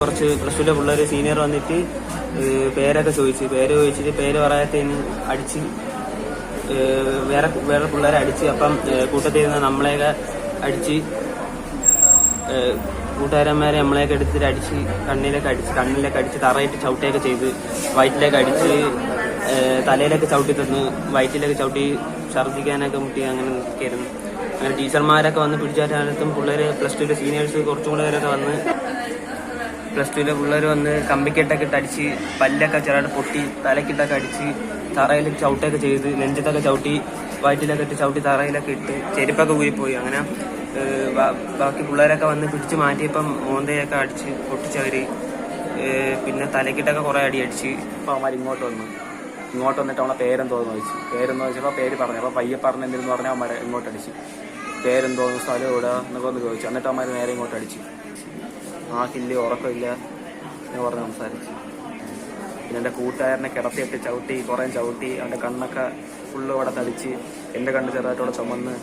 കുറച്ച് പ്ലസ് ടുവിലെ പിള്ളേർ സീനിയർ വന്നിട്ട് പേരൊക്കെ ചോദിച്ചു. പേര് ചോദിച്ചിട്ട് പേര് പറയാത്തതിന് അടിച്ച് വേറെ വേറെ പിള്ളേരെ അടിച്ച് അപ്പം കൂട്ടത്തിൽ നിന്ന് നമ്മളെയൊക്കെ അടിച്ച് കൂട്ടുകാരന്മാരെ നമ്മളെയൊക്കെ എടുത്തിട്ട് അടിച്ച് കണ്ണിലൊക്കെ അടിച്ച് കണ്ണിലൊക്കെ അടിച്ച് തറയിട്ട് ചവിട്ടിയൊക്കെ ചെയ്ത് വയറ്റിലേക്ക് അടിച്ച് തലയിലൊക്കെ ചവിട്ടി തന്നു വയറ്റിലൊക്കെ ചവിട്ടി ഛർദ്ദിക്കാനൊക്കെ മുട്ടി അങ്ങനെ നിൽക്കായിരുന്നു അങ്ങനെ ടീച്ചർമാരൊക്കെ വന്ന് പിടിച്ചാലും പിള്ളേർ പ്ലസ് ടുവിലെ സീനിയേഴ്സ് കുറച്ചും കൂടെ പേരൊക്കെ വന്ന് പ്ലസ് ടുവിലെ പിള്ളേർ വന്ന് കമ്പിക്കെട്ടൊക്കെ ഇട്ട് അടിച്ച് പല്ലൊക്കെ ചെറുതായിട്ട് പൊട്ടി തലക്കിട്ടൊക്കെ അടിച്ച് തറയിൽ ചവിട്ടൊക്കെ ചെയ്ത് നെഞ്ചത്തൊക്കെ ചവിട്ടി വയറ്റിലൊക്കെ ഇട്ട് ചവിട്ടി തറയിലൊക്കെ ഇട്ട് ചെരുപ്പൊക്കെ ഊരിപ്പോയി. അങ്ങനെ ബാക്കി പിള്ളേരൊക്കെ വന്ന് പിടിച്ച് മാറ്റിയപ്പം മോന്തയൊക്കെ അടിച്ച് പൊട്ടിച്ചവരി പിന്നെ തലക്കിട്ടൊക്കെ കുറേ അടി അടിച്ച്. അപ്പോൾ അവന്മാർ ഇങ്ങോട്ട് വന്നു. ഇങ്ങോട്ട് വന്നിട്ട് അവളെ പേരെന്തോന്ന് ചോദിച്ചു. പേരെന്തോ ചോദിച്ചപ്പോൾ പേര് പറഞ്ഞു. അപ്പോൾ പയ്യെ പറഞ്ഞ എന്തെന്ന് പറഞ്ഞാൽ അവന്മാരെ ഇങ്ങോട്ട് അടിച്ചു. പേരെന്തോന്ന് സ്ഥലം എവിടെ എന്നൊക്കെ ഒന്ന് ചോദിച്ചു. എന്നിട്ട് അവന്മാർ നേരെ ഇങ്ങോട്ട് അടിച്ചു. ആക്കില്ല ഉറക്കമില്ല എന്ന് പറഞ്ഞ് സംസാരിച്ചു. പിന്നെ എന്റെ കൂട്ടുകാരനെ കിടത്തിയിട്ട് ചവിട്ടി കുറേ ചവിട്ടി അവന്റെ കണ്ണൊക്കെ ഫുള്ള് അവിടെ തടിച്ച് എന്റെ കണ്ണ് ചെറുതായിട്ടവിടെ ചുമന്ന്